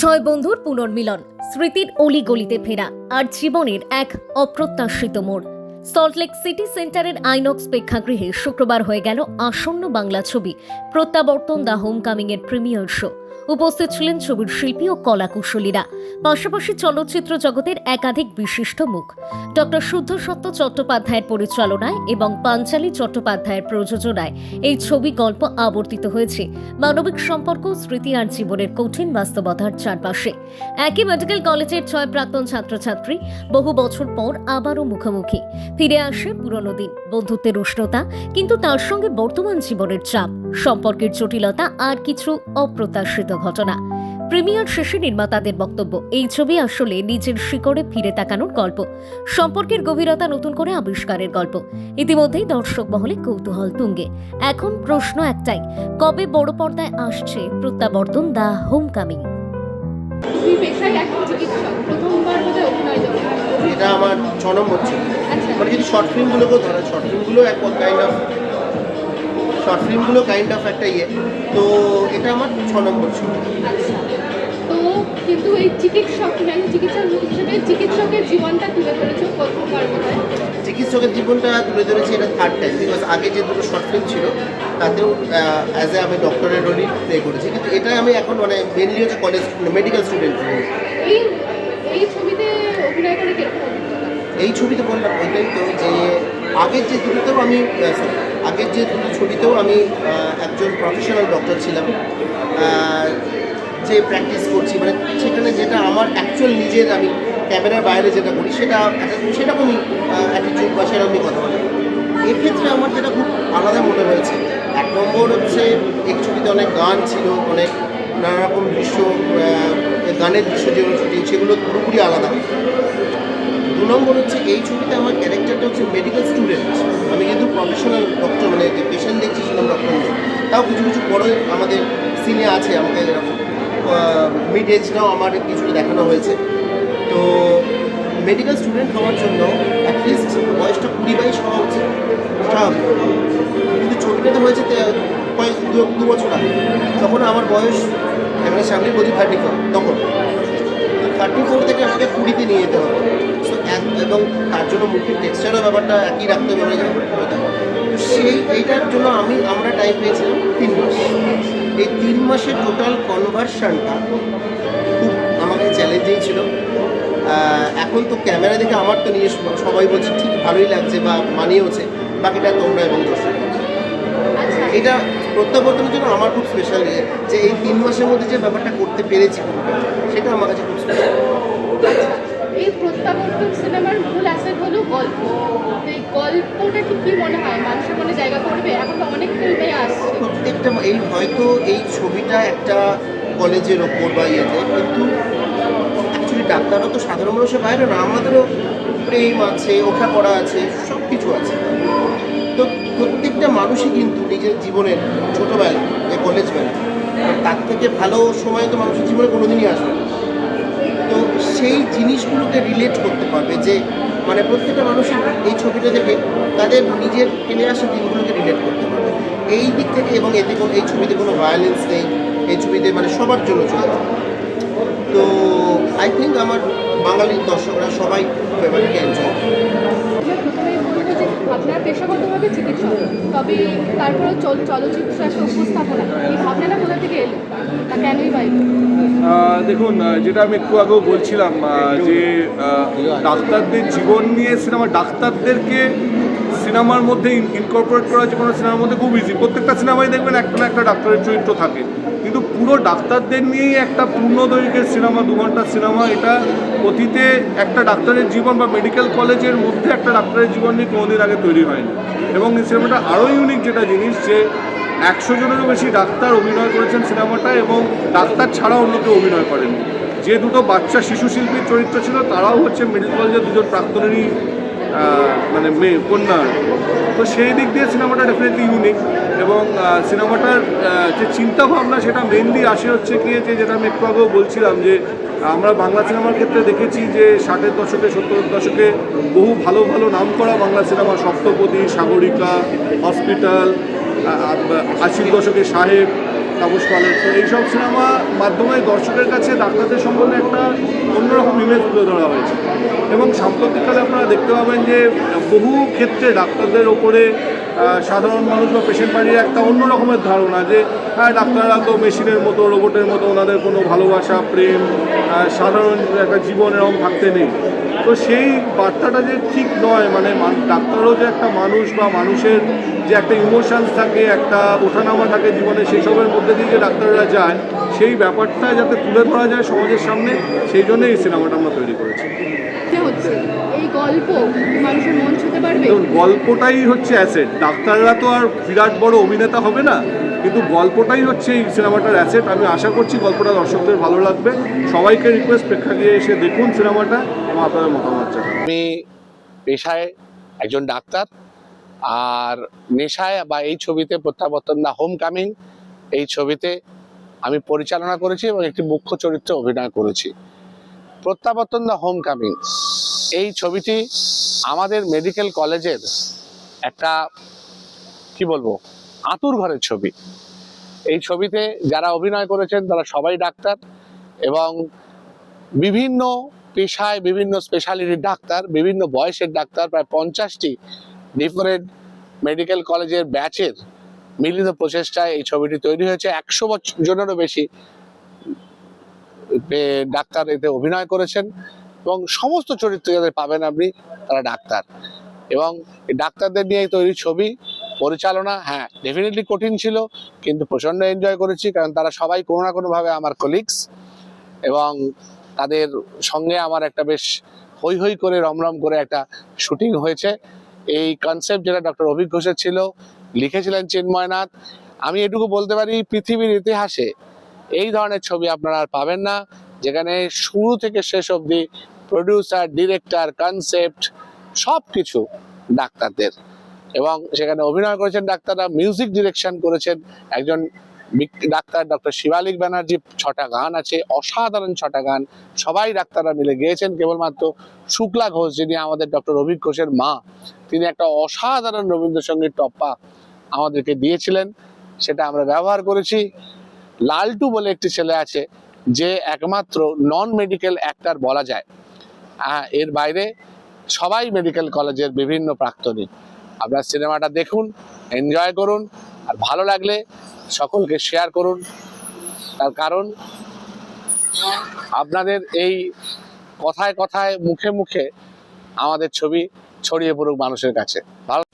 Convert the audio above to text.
ছয় বন্ধুর পুনর্মিলন, স্মৃতির অলি গলিতে ফেরা, আর জীবনের এক অপ্রত্যাশিত মোড়। সল্টলেক সিটি সেন্টারের আইনক্স প্রেক্ষাগৃহে শুক্রবার হয়ে গেল আসন্ন বাংলা ছবি, প্রত্যাবর্তন দ্য হোম কামিং এর প্রিমিয়ার শো উপস্থিত ছিলেন ছবির শিল্পী ও কলাকুশলীরা, পাশাপাশি চলচ্চিত্র জগতের একাধিক বিশিষ্ট মুখ। ডক্টর শুদ্ধ সত্য চট্টোপাধ্যায়ের পরিচালনায় এবং পাঞ্চালী চট্টোপাধ্যায়ের প্রযোজনায় এই ছবি গল্প আবর্তিত হয়েছে। মানবিক সম্পর্ক, স্মৃতি আর জীবনের কঠিন বাস্তবতার চারপাশে। একই মেডিকেল কলেজের ছয় প্রাক্তন ছাত্রছাত্রী বহু বছর পর আবারও মুখোমুখি। ফিরে আসে পুরনো দিন, বন্ধুত্বের উষ্ণতা, কিন্তু তার সঙ্গে বর্তমান জীবনের চাপ। সম্পর্কের জটিলতা আর কিছু অপ্রত্যাশিত ঘটনা। প্রিমিয়ার শেষে নির্মাতাদের বক্তব্য এই ছবি আসলে নিজের শিকড়ে ফিরে তাকানোর গল্প সম্পর্কের গভীরতা নতুন করে আবিষ্কারের গল্প। ইতিমধ্যেই দর্শক মহলে কৌতূহল তুঙ্গে। এখন প্রশ্ন একটাই কবে বড় পর্দায় আসছে প্রত্যাবর্তন দ্য হোম কামিং এটা আমার ছ নম্বর ছিল আচ্ছা। মানে যদি শর্ট ফিল্মগুলোকেও ধরা শর্ট ফিল্মগুলো এক কাইন্ড অফ শর্ট ফিল্মগুলো কাইন্ড অফ একটা ইয়ে। তো এটা আমার ছ নম্বর ছিল আচ্ছা। তো কিন্তু এই চিকিৎসক তুমি চিকিৎসক হিসেবে চিকিৎসকের জীবনটা তুলে ধরেছো প্রথমবার চিকিৎসকের জীবনটা তুলে ধরেছি এটা থার্ড টাইম বিকজ আগে যে দুটো শর্ট ফিল্ম ছিল তাতেও অ্যাজ এ আমি ডক্টরের রোলই প্লে করেছি। কিন্তু এটা আমি এখন মানে মেনলি হচ্ছে কলেজ মেডিকেল স্টুডেন্ট এই এই ছবিতে অভিনয় করে এই ছবিতে বললাম ওইটাই তো যে আগের যে দুটোতেও আমি আগের যে দুটো ছবিতেও আমি একজন প্রফেশনাল ডক্টর ছিলাম। যে প্র্যাকটিস করছি মানে সেখানে যেটা আমার অ্যাকচুয়াল নিজের আমি ক্যামেরার বাইরে যেটা করি, সেটা সেরকমই অ্যাটিটিউড বা সেরকমই কথা বলে। এক্ষেত্রে আমার যেটা খুব আলাদা মনে হয়েছে, এক নম্বর হচ্ছে এক ছবিতে অনেক গান ছিল, অনেক নানা রকম দৃশ্য গানের দৃশ্য যেগুলো শুটিং, সেগুলো পুরোপুরি আলাদা। দু নম্বর হচ্ছে এই ছবিতে আমার ক্যারেক্টারটা হচ্ছে মেডিকেল স্টুডেন্ট আমি কিন্তু প্রফেশনাল ডক্টর মানে যে পেশেন্ট দেখছি সেরকম ডক্টর নেই। তাও কিছু কিছু বড় আমাদের সিনে আছে, আমাকে এরকম মিড এজটাও আমার কিছুটা দেখানো হয়েছে। তো মেডিকেল স্টুডেন্ট হওয়ার জন্য অ্যাটলিস্ট বয়সটা কুড়ি বাইশ হওয়া উচিত। কিন্তু হয়েছে তে- কয়েক দু- বছর আগে। তখন আমার বয়স ক্যামেরার সামনে বলছি থার্টি তখন। থার্টি ফোর থেকে আমাকে কুড়িতে নিয়ে যেতে হবে। সো এক এবং তার জন্য মুখের টেক্সচারও ব্যাপারটা একই রাখতে হবে তো সেই এইটার জন্য আমি আমরা টাইম পেয়েছিলাম তিন মাস। এই তিন মাসের টোটাল কনভার্সানটা খুব আমাকে চ্যালেঞ্জিং ছিল। এখন তো ক্যামেরা দেখে আমার তো নিয়ে সবাই বলছে ঠিক ভালোই লাগছে বা মানিয়েওছে। বাকিটা তোমরা এবং দর্শক আচ্ছা। এটা প্রত্যাবর্তনের জন্য আমার খুব স্পেশাল যে এই তিন মাসের মধ্যে যে ব্যাপারটা করতে পেরেছি সেটা আমার কাছে খুব স্পেশাল এই প্রত্যাবর্তন সিনেমার মূল অ্যাসেট হলো গল্প। এই গল্পটা কি মনে হয়? মানুষের মনে জায়গা করবে? এখন তো অনেক ফিল্মে আসছে। প্রত্যেকটা এই হয়তো এই ছবিটা একটা কলেজের ওপর বা ইয়েতে, কিন্তু অ্যাকচুয়ালি ডাক্তাররা তো সাধারণ মানুষের বাইরে না, আমাদেরও প্রেম আছে ওঠা পড়া আছে সব কিছু আছে। তো প্রত্যেকটা মানুষই কিন্তু নিজের জীবনের ছোটোবেলা যে কলেজ বেলা তার থেকে ভালো সময় তো মানুষের জীবনে কোনোদিনই আসবে না। সেই জিনিসগুলোকে রিলেট করতে পারবে যে মানে প্রত্যেকটা মানুষের এই ছবিটা দেখে তাদের নিজের টেনে আসা দিনগুলোকে রিলেট করতে পারবে। এই দিক থেকে এবং এতে কোনো, এই ছবিতে কোনো ভায়োলেন্স নেই, এই ছবিতে মানে সবার জন্য চলে তো আই থিঙ্ক আমার বাঙালির দর্শকরা সবাই ব্যাপারটাকে এনজয় প্রথমেই বলব যে আপনার পেশাগতভাবে চিকিৎসক তবে তারপরে চলচ্চিত্র একটা উপস্থাপনা এই ভাবনাটা কোথা থেকে এলো? তা কেনই বা দেখুন যেটা আমি একটু আগেও বলছিলাম যে ডাক্তারদের জীবন নিয়ে সিনেমা ডাক্তারদেরকে সিনেমার মধ্যে ইনকর্পোরেট করা যে কোনো সিনেমার মধ্যে খুব ইজি প্রত্যেকটা সিনেমায় দেখবেন একটা না একটা ডাক্তারের চরিত্র থাকে। পুরো ডাক্তারদের নিয়েই একটা পূর্ণ দৈর্ঘ্যের সিনেমা, দু ঘণ্টার সিনেমা। এটা অতীতে একটা ডাক্তারের জীবন বা মেডিকেল কলেজের মধ্যে একটা ডাক্তারের জীবন নিয়ে কোনোদিন আগে তৈরি হয়নি। এবং এই সিনেমাটা আরও ইউনিক যেটা জিনিস যে, একশো জনেরও বেশি ডাক্তার অভিনয় করেছেন সিনেমাটা এবং ডাক্তার ছাড়া অন্য কেউ অভিনয় করেন যে দুটো বাচ্চা শিশু শিল্পীর চরিত্র ছিল, তারাও হচ্ছে মেডিকেল কলেজের দুজন প্রাক্তনেরই মানে মেয়ে, কন্যা। তো সেই দিক দিয়ে সিনেমাটা ডেফিনেটলি ইউনিক এবং সিনেমাটার যে চিন্তা ভাবনা সেটা মেনলি আসে হচ্ছে কি যে, যেটা আমি একটু আগেও বলছিলাম যে, আমরা বাংলা সিনেমার ক্ষেত্রে দেখেছি যে, ষাটের দশকে, সত্তরের দশকে বহু ভালো ভালো নামকরা বাংলা সিনেমা, সপ্তপদী, সাগরিকা, হসপিটাল আশির দশকে সাহেব তাপস পালের তো এইসব সিনেমা মাধ্যমে দর্শকের কাছে ডাক্তারদের সম্বন্ধে একটা অন্যরকম ইমেজ তুলে ধরা হয়েছে। এবং সাম্প্রতিককালে আপনারা দেখতে পাবেন যে বহু ক্ষেত্রে ডাক্তারদের ওপরে সাধারণ মানুষ বা পেশেন্ট বাড়ির একটা অন্য রকমের ধারণা যে হ্যাঁ ডাক্তাররা তো মেশিনের মতো রোবটের মতো, ওনাদের কোনো ভালোবাসা, প্রেম সাধারণ একটা জীবন এরকম থাকতে নেই। তো সেই বার্তাটা যে ঠিক নয় মানে ডাক্তারও যে একটা মানুষ বা মানুষের যে একটা ইমোশনস থাকে একটা ওঠানামা থাকে জীবনে সেসবের মধ্যে দিয়ে যে ডাক্তাররা যায় সেই ব্যাপারটা যাতে তুলে ধরা যায় সমাজের সামনে সেই জন্য এই সিনেমাটা আমরা তৈরি করেছি। যে হচ্ছে এই গল্প মানুষের মন ছুতে পারবে? দেখুন গল্পটাই হচ্ছে অ্যাসেট ডাক্তাররা তো আর বিরাট বড় অভিনেতা হবে না। কিন্তু গল্পটাই হচ্ছে এই সিনেমাটার অ্যাসেট আমি আশা করছি গল্পটা দর্শকদের ভালো লাগবে। সবাইকে রিকোয়েস্ট প্রেক্ষাগৃহে এসে দেখুন সিনেমাটা এবং আপনাদের মতামত জানান। আমি পেশায় একজন ডাক্তার আর নেশায় বা এই ছবিতে প্রত্যাবর্তন না হোম কামিং এই ছবিতে আমি পরিচালনা করেছি এবং একটি মুখ্য চরিত্রে অভিনয় করেছি। প্রত্যাবর্তন দ্য হোম কামিং এই ছবিটি আমাদের মেডিকেল কলেজের একটা, কি বলব আতুর ঘরের ছবি। এই ছবিতে যারা অভিনয় করেছেন, তারা সবাই ডাক্তার এবং বিভিন্ন পেশায় বিভিন্ন স্পেশালিটির ডাক্তার, বিভিন্ন বয়সের ডাক্তার, প্রায় পঞ্চাশটি ডিফারেন্ট মেডিকেল কলেজের ব্যাচের মিলিত প্রচেষ্টায় এই ছবিটি তৈরি হয়েছে। একশো বছর জনেরও বেশি ডাক্তার এতে অভিনয় করেছেন এবং সমস্ত চরিত্র যাদের পাবেন আপনি, তারা ডাক্তার এবং ডাক্তারদের নিয়ে তৈরি ছবি পরিচালনা হ্যাঁ ডেফিনেটলি কঠিন ছিল, কিন্তু প্রচণ্ড এনজয় করেছি, কারণ তারা সবাই কোনো না কোনোভাবে আমার কলিগস এবং তাদের সঙ্গে আমার একটা বেশ হই হই করে, রমরম করে একটা শুটিং হয়েছে। এই কনসেপ্ট যেটা ডক্টর অভিক ঘোষের ছিল, লিখেছিলেন চিন্ময়নাথ আমি এটুকু বলতে পারি, পৃথিবীর ইতিহাসে এই ধরনের ছবি আপনারা আর পাবেন না, যেখানে শুরু থেকে শেষ অবধি প্রডিউসার ডিরেক্টর কনসেপ্ট সব কিছু ডাক্তারদের। এবং সেখানে অভিনয় করেছেন ডাক্তাররা মিউজিক ডিরেকশন করেছেন একজন ডাক্তার ডক্টর শিবালিক ব্যানার্জি, ছটা গান আছে, অসাধারণ ছটা গান, সবাই ডাক্তাররা মিলে গেয়েছেন, কেবলমাত্র শুক্লা ঘোষ, যিনি আমাদের ডক্টর অভিক ঘোষের মা, তিনি একটা অসাধারণ রবীন্দ্রসঙ্গীত টপ্পা আমাদেরকে দিয়েছিলেন, সেটা আমরা ব্যবহার করেছি। লালটু বলে একটি ছেলে আছে, যে একমাত্র নন মেডিকেল অ্যাক্টার বলা যায়। এর বাইরে সবাই মেডিকেল কলেজের বিভিন্ন প্রাক্তনী। আপনার সিনেমাটা দেখুন এনজয় করুন, আর ভালো লাগলে সকলকে শেয়ার করুন। তার কারণ, আপনাদের এই কথায় কথায় মুখে মুখে আমাদের ছবি ছড়িয়ে পড়ুক মানুষের কাছে। ভালো